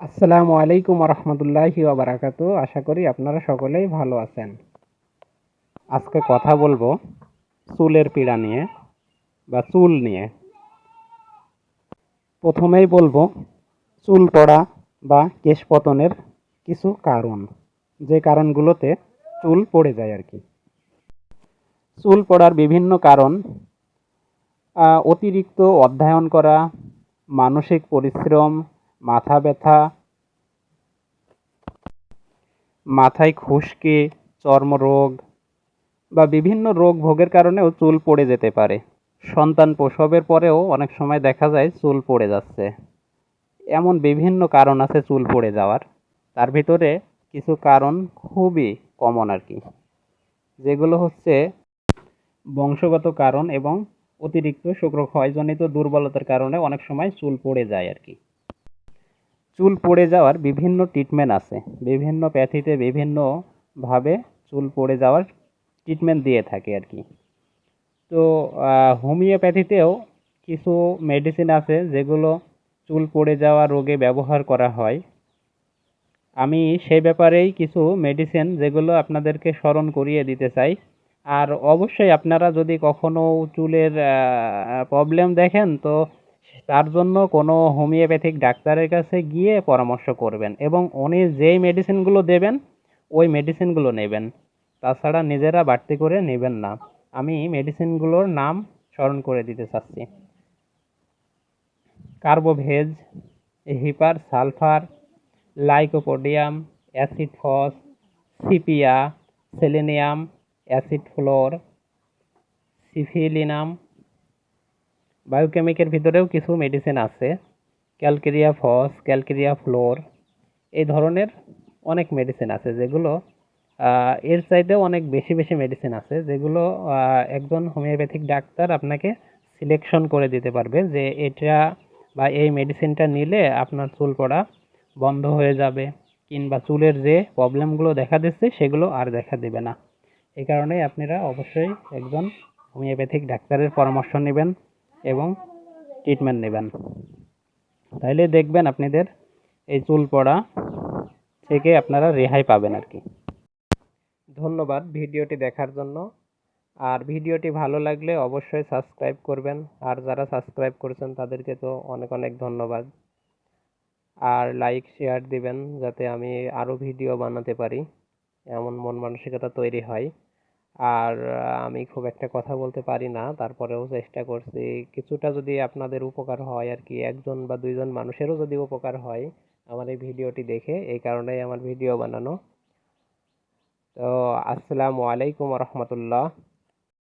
আসসালামু আলাইকুম রহমতুল্লাহি বারাকাতু আশা করি আপনারা সকলেই ভালো আছেন। আজকে কথা বলব চুলের পীড়া নিয়ে বা চুল নিয়ে। প্রথমেই বলব চুল পড়া বা কেশ পতনের কিছু কারণ, যে কারণগুলোতে চুল পড়ে যায় আর কি। চুল পড়ার বিভিন্ন কারণ অতিরিক্ত অধ্যয়ন করা, মানসিক পরিশ্রম মাথা ব্যথা, মাথায় খুশকি, চর্মরোগ বা বিভিন্ন রোগ ভোগের কারণেও চুল পড়ে যেতে পারে। সন্তান প্রসবের পরেও অনেক সময় দেখা যায় চুল পড়ে যাচ্ছে। এমন বিভিন্ন কারণ আছে চুল পড়ে যাওয়ার। তার ভিতরে কিছু কারণ খুবই কমন আর কি, যেগুলো হচ্ছে বংশগত কারণ এবং অতিরিক্ত শুক্রক্ষয়জনিত দুর্বলতার কারণে অনেক সময় চুল পড়ে যায় আর কি। চুল পড়ে যাওয়ার বিভিন্ন ট্রিটমেন্ট আছে। বিভিন্ন প্যাথিতে বিভিন্নভাবে চুল পড়ে যাওয়ার ট্রিটমেন্ট দিয়ে থাকে আর কি। তো হোমিওপ্যাথিতেও কিছু মেডিসিন আছে যেগুলো চুল পড়ে যাওয়া রোগে ব্যবহার করা হয়। আমি সেই ব্যাপারেই কিছু মেডিসিন যেগুলো আপনাদেরকে স্মরণ করিয়ে দিতে চাই। আর অবশ্যই আপনারা যদি কখনও চুলের প্রবলেম দেখেন, তো তার জন্য কোনো হোমিওপ্যাথিক ডাক্তারের কাছে গিয়ে পরামর্শ করবেন এবং উনি যেই মেডিসিনগুলো দেবেন, ওই মেডিসিনগুলো নেবেন। তাছাড়া নিজেরা বাড়তি করে নেবেন না। আমি মেডিসিনগুলোর নাম স্মরণ করে দিতে চাচ্ছি। Carbo veg, hepar sulphur, lycopodium, acid phos, sepia, selenium, acid fluor, syphilinum বায়োকেমিকের ভিতরেও কিছু মেডিসিন আছে ক্যালকেরিয়া ফস ক্যালকেরিয়া ফ্লোর এই ধরনের অনেক মেডিসিন আছে যেগুলো এর চাইতেও অনেক বেশি বেশি মেডিসিন আছে যেগুলো একজন হোমিওপ্যাথিক ডাক্তার আপনাকে সিলেকশন করে দিতে পারবে যে এটা বা এই মেডিসিনটা নিলে আপনার চুল পড়া বন্ধ হয়ে যাবে কিংবা চুলের যে প্রবলেমগুলো দেখা দিচ্ছে সেগুলো আর দেখা দেবে না। এই কারণে আপনারা অবশ্যই একজন হোমিওপ্যাথিক ডাক্তারের পরামর্শ নেবেন। এবং ট্রিটমেন্ট নেবেন। তাইলে দেখবেন আপনাদের এই চুল পড়া থেকে আপনারা রেহাই পাবেন আর কি। ধন্যবাদ ভিডিওটি দেখার জন্য। আর ভিডিওটি ভালো লাগলে অবশ্যই সাবস্ক্রাইব করবেন। আর যারা সাবস্ক্রাইব করেছেন, তাদেরকে তো অনেক অনেক ধন্যবাদ। আর লাইক শেয়ার দিবেন, যাতে আমি আরও ভিডিও বানাতে পারি। এমন মন মানসিকতা তৈরি হয়। আর আমি খুব একটা কথা বলতে পারি না। তারপরেও চেষ্টা করছি। কিছুটা যদি আপনাদের উপকার হয় আর কি একজন বা দুইজন মানুষেরও যদি উপকার হয় আমার এই ভিডিওটি দেখে, এই কারণেই আমার ভিডিও বানানো। তো, আসসালামু আলাইকুম রহমতুল্লাহ।